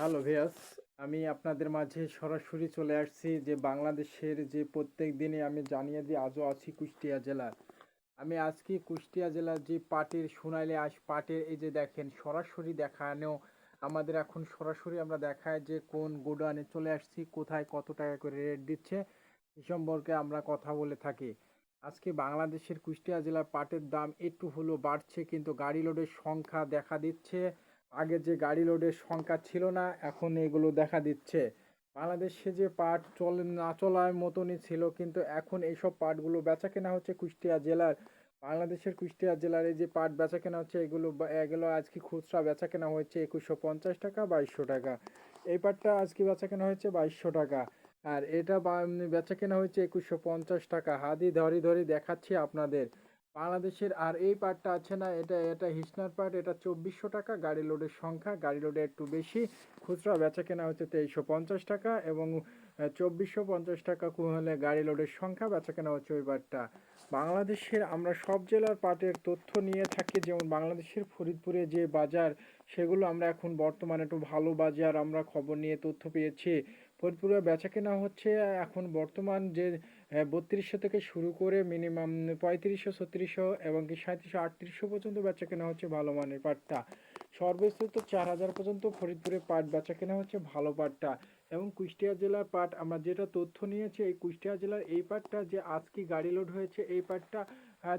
Hello ভিয়াস আমি আপনাদের মাঝে সরাসরি চলে আসছি যে বাংলাদেশের যে প্রত্যেক দিনে আমি জানিয়ে দিই, আজও আছি কুষ্টিয়া জেলার আমি আজকে কুষ্টিয়া জেলার যে পাটের সোনাইলে আস পাটের এই যে দেখেন, সরাসরি দেখানো, আমাদের এখন সরাসরি আমরা দেখায় যে কোন গোডাউনে চলে আসছি, কোথায় কত টাকা করে রেট দিচ্ছে এই সম্পর্কে আমরা কথা বলে থাকি। আজকে বাংলাদেশের কুষ্টিয়া জেলার পাটের দাম একটু হলেও বাড়ছে, কিন্তু গাড়ি লোডের সংখ্যা দেখা দিচ্ছে। আগে যে গাড়ি লোডের সংখ্যা ছিল না, এখন এগুলো দেখা দিচ্ছে। বাংলাদেশে যে পাট চলে, না চলার মতনই ছিল, কিন্তু এখন এইসব পাটগুলো বেচা কেনা হচ্ছে কুষ্টিয়া জেলার। বাংলাদেশের কুষ্টিয়া জেলার এই যে পাট বেচা কেনা হচ্ছে, এগুলো এগুলো আজকে খুচরা বেচা কেনা হয়েছে একুশশো পঞ্চাশ টাকা, বাইশশো টাকা। এই পাটটা আজকে বেচা কেনা হয়েছে বাইশশো টাকা। আর এটা বেচা কেনা হয়েছে একুশশো পঞ্চাশ টাকা। হাদি ধরি ধরি দেখাচ্ছি আপনাদের। বাংলাদেশের আর এই পাটটা আছে না, এটা এটা হিসনার পাট এটা চব্বিশশো টাকা, গাড়ি লোডের সংখ্যা, গাড়ি লোডে একটু বেশি, খুচরা বেচা কেনা হচ্ছে তেইশশো পঞ্চাশ টাকা এবং চব্বিশশো পঞ্চাশ টাকা হলে গাড়ি লোডের সংখ্যা বেচা কেনা হচ্ছে ওই পাটটা বাংলাদেশের আমরা সব জেলার পাটের তথ্য নিয়ে থাকি, যেমন বাংলাদেশের ফরিদপুরে যে বাজার, সেগুলো আমরা এখন বর্তমানে একটু ভালো বাজার আমরা খবর নিয়ে তথ্য পেয়েছি। ফরিদপুরে বেচা কেনা হচ্ছে। এখন বর্তমান যে বত্রিশশো থেকে শুরু করে মিনিমাম পঁয়ত্রিশশো, ছত্রিশশো এবং কি সাঁত্রিশশো, আটত্রিশশো পর্যন্ত বেচা কেনা হচ্ছে ভালো মানের পাটটা। সর্বোচ্চ তো চার হাজার পর্যন্ত ফরিদপুরে পাট বেচা কেনা হচ্ছে ভালো পাটটা এবং কুষ্টিয়া জেলার পাট আমরা যেটা তথ্য নিয়েছি, এই কুষ্টিয়া জেলার এই পাটটা যে আজকে গাড়ি লোড হয়েছে, এই পাটটা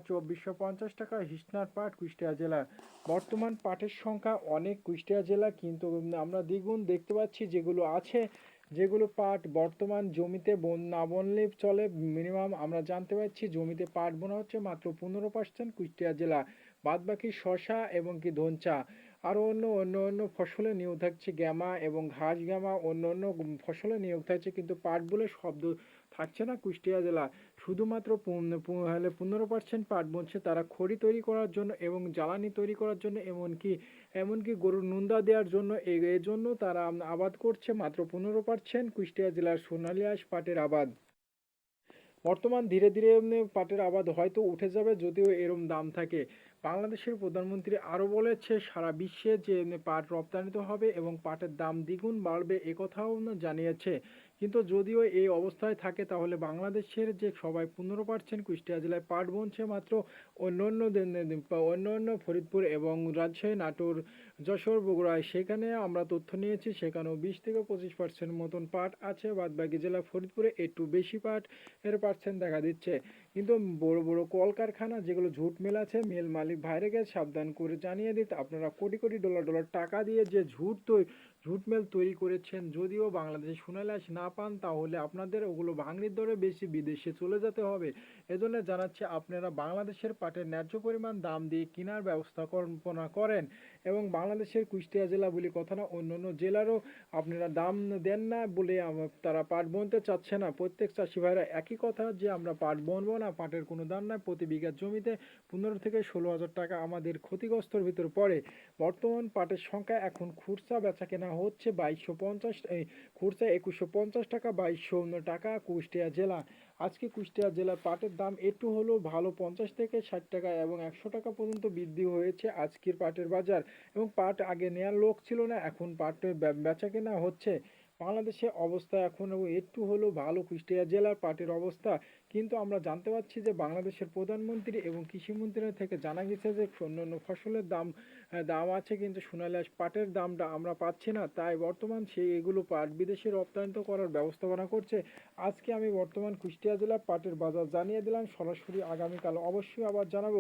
চব্বিশশো পঞ্চাশ টাকা হিসনার পাট কুষ্টিয়া জেলার। বর্তমান পাটের সংখ্যা অনেক কুষ্টিয়া জেলা, কিন্তু আমরা দ্বিগুণ দেখতে পাচ্ছি যেগুলো আছে যেগুলো পাট বর্তমান জমিতে বন, না বনলে চলে মিনিমাম আমরা জানতে পারছি জমিতে পাট বোনা হচ্ছে মাত্র পনেরো পার্সেন্ট কুষ্টিয়া জেলা। বাদবাকি শসা এবং কি ধনচা। আরও অন্য অন্য অন্য ফসলে নিয়োগ থাকছে, গ্যামা এবং ঘাস গ্যামা, অন্য অন্য ফসলে নিয়োগ থাকছে, কিন্তু পাট বলে শব্দ থাকছে না কুষ্টিয়া জেলা শুধুমাত্র হলে পনেরো পার্সেন্ট পাট বনছে তারা খড়ি তৈরি করার জন্য এবং জ্বালানি তৈরি করার জন্য, এমনকি এমনকি গরুর নুন্দা দেওয়ার জন্য এর জন্য তারা আবাদ করছে মাত্র পনেরো পার্সেন্ট কুষ্টিয়া জেলার সোনালী আঁশ পাটের আবাদ। বর্তমান ধীরে ধীরে পাটের আবাদ হয়তো উঠে যাবে যদিও এরম দাম থাকে। বাংলাদেশের প্রধানমন্ত্রী আরও বলেছে, সারা বিশ্বে যে পাট রপ্তানিত হবে এবং পাটের দাম দ্বিগুণ বাড়বে একথাও জানিয়েছে কিন্তু যদিও এই অবস্থায় থাকে, তাহলে বাংলাদেশের যে সবাই পনেরো পার্সেন্ট কুষ্টিয়া জেলায় পাট বনছে মাত্র অন্য অন্য অন্য অন্য ফরিদপুর এবং রাজশাহী, নাটোর, যশোর, বগুড়ায়। সেখানে আমরা তথ্য নিয়েছি, সেখানেও বিশ থেকে পঁচিশ পার্সেন্ট মতন পাট আছে। বাদ বাকি জেলা ফরিদপুরে একটু বেশি পাট এর পার্সেন্ট দেখা দিচ্ছে। কিন্তু বড় বড় কলকারখানা যেগুলো ঝুট মিল আছে, মিল মালিক গেছে, সাবধান করে জানিয়ে দিতে। আপনারা কোটি কোটি ডলার ডলার টাকা দিয়ে যে ঝুট তৈরি ঝুট মেল তৈরি করেছেন, যদিও বাংলাদেশে সোনালাস না পান তাহলে আপনাদের ওগুলো ভাঙড়ির দরে বেশি বিদেশে চলে যেতে হবে। এজন্য জানাচ্ছি আপনারা বাংলাদেশের পাটের ন্যায্য পরিমাণ দাম দিয়ে কেনার ব্যবস্থা কল্পনা করেন এবং বাংলাদেশের কুষ্টিয়া জেলা বলে কথা না অন্য অন্য জেলারও আপনারা দাম দেন না বলে তারা পাট বুনতে চাচ্ছে না। প্রত্যেক চাষি ভাইরা একই কথা যে আমরা পাট বুনবো না, পাটের কোনো দাম নাই। প্রতি বিঘা জমিতে পনেরো থেকে ষোলো হাজার টাকা আমাদের ক্ষতিগ্রস্তর ভিতর পড়ে। বর্তমান পাটের সংখ্যা এখন খুচরা বেচা কেনা হচ্ছে বাইশশো পঞ্চাশ খুচরা একুশশো পঞ্চাশ টাকা বাইশশো টাকা কুষ্টিয়া জেলা। আজকে কুষ্টিয়া জেলার পাটের দাম একটু হলেও ভালো, পঞ্চাশ থেকে ষাট টাকা এবং একশো টাকা পর্যন্ত বৃদ্ধি হয়েছে আজকের পাটের বাজার। এবং পাট আগে নেওয়ার লোক ছিল না, এখন পাট বেচা কেনা হচ্ছে। বাংলাদেশে অবস্থা এখন একটু হলেও ভালো। কুষ্টিয়া জেলার পাটের অবস্থা কিন্তু আমরা জানতে পারছি যে বাংলাদেশের প্রধানমন্ত্রী এবং কৃষিমন্ত্রী থেকে জানা গেছে যে অন্যান্য ফসলের দাম দাম আছে কিন্তু সোনালী আঁশ পাটের দামটা আমরা পাচ্ছি না। তাই বর্তমান সেই এগুলো পাট বিদেশে রপ্তানিত করার ব্যবস্থাপনা করছে। আজকে আমি বর্তমান কুষ্টিয়া জেলার পাটের বাজার জানিয়ে দিলাম। সরাসরি আগামীকাল অবশ্যই আবার জানাব।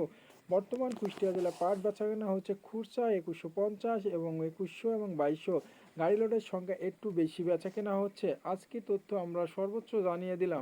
বর্তমান কুষ্টিয়া জেলা পাট বেচা কেনা হচ্ছে খুচরা একুশশো পঞ্চাশ এবং একুশশো এবং বাইশশো। গাড়ি লোডের সংখ্যা একটু বেশি বেচা কেনা হচ্ছে আজকে তথ্য আমরা সর্বোচ্চ জানিয়ে দিলাম।